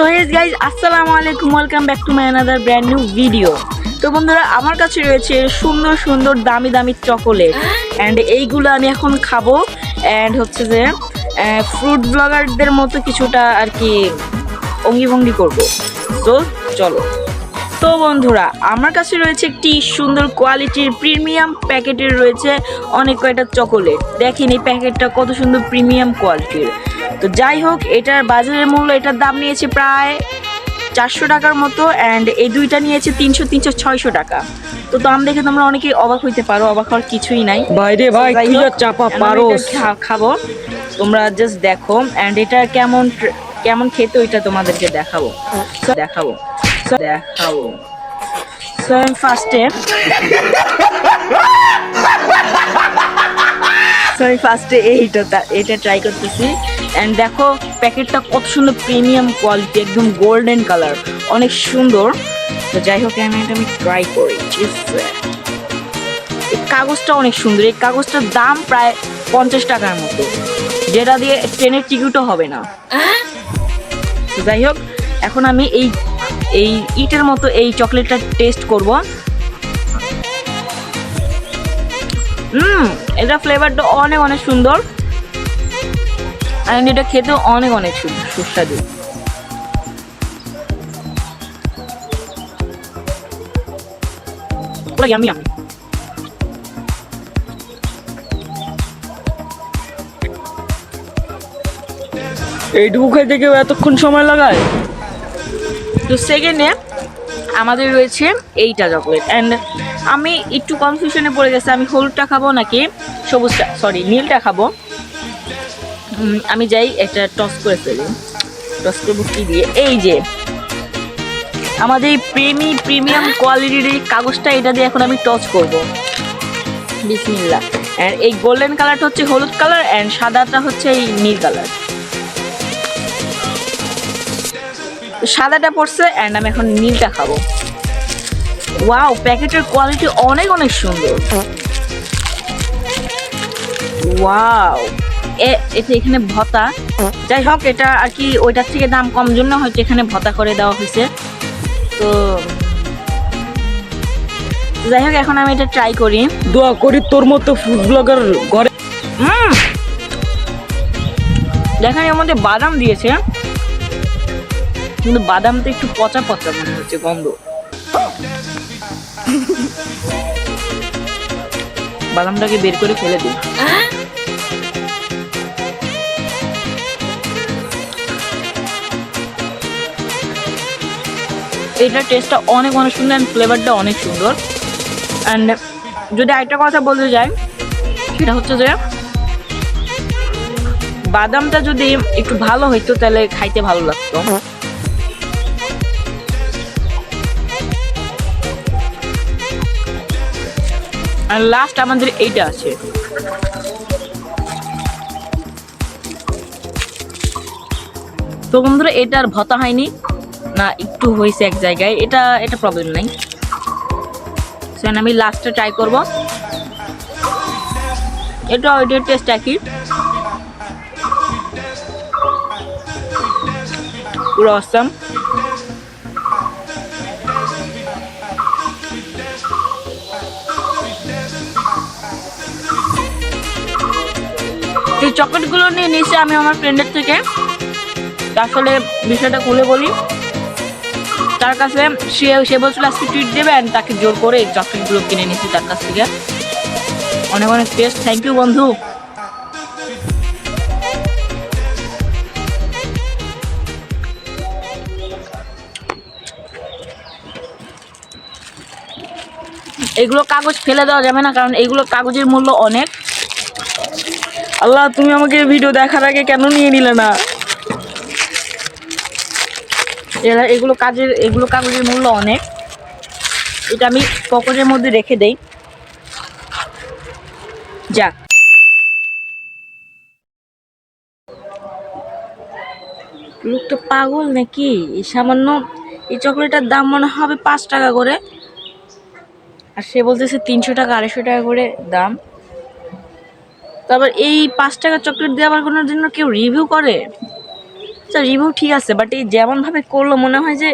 So hedge guys আসসালামু আলাইকুম welcome back to my another brand new video তো বন্ধুরা, আমার কাছে রয়েছে সুন্দর সুন্দর, দামি দামি চকোলেট অ্যান্ড এইগুলো আমি এখন খাব। অ্যান্ড হচ্ছে যে ফ্রুট ব্লগারদের মতো কিছুটা আর কি অঙ্গি ভঙ্গি করব। তো চলো। তো বন্ধুরা, আমার কাছে রয়েছে একটি সুন্দর কোয়ালিটির প্রিমিয়াম প্যাকেটের রয়েছে অনেক কয়টা চকোলেট দেখেন এই প্যাকেটটা কত সুন্দর প্রিমিয়াম কোয়ালিটির তো যাই হোক এটার বাজারের মূল্য এটার দাম নিয়েছে প্রায় চারশো টাকার মতো অ্যান্ড এই দুইটা নিয়েছে তিনশো তিনশো ছয়শো টাকা। তো দাম দেখে তোমরা অনেকেই অবাক হইতে পারো অবাক হওয়ার কিছুই নাই। বাইরে ভাই তুই চাপা আমি খা- খাব। তোমরা জাস্ট দেখো অ্যান্ড এটা কেমন কেমন খেতে ওইটা তোমাদেরকে দেখাবো। দেখাবো। দেখাবো। সো আমি ফার্স্টে সরি ফার্স্টে এইটা এটা ট্রাই করতেছি। অ্যান্ড দেখো, প্যাকেটটা কত সুন্দর প্রিমিয়াম কোয়ালিটি একদম গোল্ডেন কালার অনেক সুন্দর। তো যাই হোক আমি এটা আমি ট্রাই করি। এই কাগজটা অনেক সুন্দর। এই কাগজটার দাম প্রায় পঞ্চাশ টাকার মতো। যেটা দিয়ে ট্রেনের টিকিটও হবে না। তো যাই হোক, এখন আমি এই এই ইটের মতো এই চকলেটটা টেস্ট করব। হুম এটা ফ্লেভারটা অনেক অনেক সুন্দর। আর এটা খেতেও অনেক অনেক সুস্বাদু। এইটুকু খাইতে কেউ এতক্ষণ সময় লাগায়? তো সেকেন্ডে আমাদের রয়েছে এইটা চকলেট অ্যান্ড আমি একটু কনফিউশনে পড়ে গেছি, আমি হলুদটা খাব নাকি সবুজটা? সরি নীলটা খাব। আমি যাই একটা টস করে ফেলি। টস করে কি দিয়ে? এই যে, আমাদের এই প্রেমি, প্রিমিয়াম কোয়ালিটির এই কাগজটা, এটা দিয়ে এখন আমি টচ করব। বিসমিল্লা অ্যান্ড এই গোল্ডেন কালারটা হচ্ছে হলুদ কালার অ্যান্ড সাদাটা হচ্ছে এই নীল কালার সাদাটা পড়ছে অ্যান্ড আমি এখন নীলটা খাব। ওয়াও প্যাকেটের কোয়ালিটি অনেক অনেক সুন্দর। ওয়াও এটা এখানে ভতা। যাই হোক এটা আর কি ওইটার থেকে দাম কম জন্য হয়তো এখানে ভতা করে দেওয়া হয়েছে। তো যাই হোক এখন আমি এটা ট্রাই করি। দোয়া করি তোর মতো ফুড ব্লগার ঘরে। দেখেন এর মধ্যে বাদাম দিয়েছে। কিন্তু বাদামটা একটু পচা পচা মনে হচ্ছে গন্ধ। বাদামটাকে বের করে ফেলে দিই এটার টেস্টটা অনেক অনেক সুন্দর অ্যান্ড ফ্লেভারটা অনেক সুন্দর। অ্যান্ড যদি আরেকটা কথা বলতে যাই, সেটা হচ্ছে যে, বাদামটা যদি একটু ভালো হইতো তাহলে খাইতে ভালো লাগতো। আর লাস্ট আমাদের এইটা আছে। তো বন্ধুরা এটা আর ভতা হয়নি। না, একটু হয়েছে এক জায়গায়। এটা এটা প্রবলেম নাই। আমি লাস্টে ট্রাই করব। এটা এটার টেস্ট একই। পুরো অসাম এই চকলেটগুলো নিয়ে নিয়েছি আমি আমার ফ্রেন্ডের থেকে। আসলে বিষয়টা খুলে বলি। তার কাছে সে সে বলছিল, আজকে ট্রিট দেবে? And তাকে জোর করে চকলেটগুলো কিনে নিয়েছি তার কাছ থেকে। অনেক অনেক টেস্ট থ্যাংক ইউ বন্ধু। এগুলো কাগজ ফেলে দেওয়া যাবে না, কারণ এগুলো কাগজের মূল্য অনেক। আল্লাহ, তুমি আমাকে ভিডিও দেখার আগে কেন নিয়ে নিলে না? এরা এগুলো কাজের, এগুলো কাগজের মূল্য অনেক। এটা আমি পকেটের মধ্যে রেখে দেই। যাক। লোকটা পাগল নাকি? সামান্য, এই চকলেটের দাম মনে হবে পাঁচ টাকা করে। আর সে বলতেছে তিনশো টাকা, আড়াইশো টাকা করে দাম। তারপর এই পাঁচ টাকা চকলেট আবার কোনো জন্য কেউ রিভিউ করে। আচ্ছা রিভিউ ঠিক আছে বাট এই যেমনভাবে করল মনে হয় যে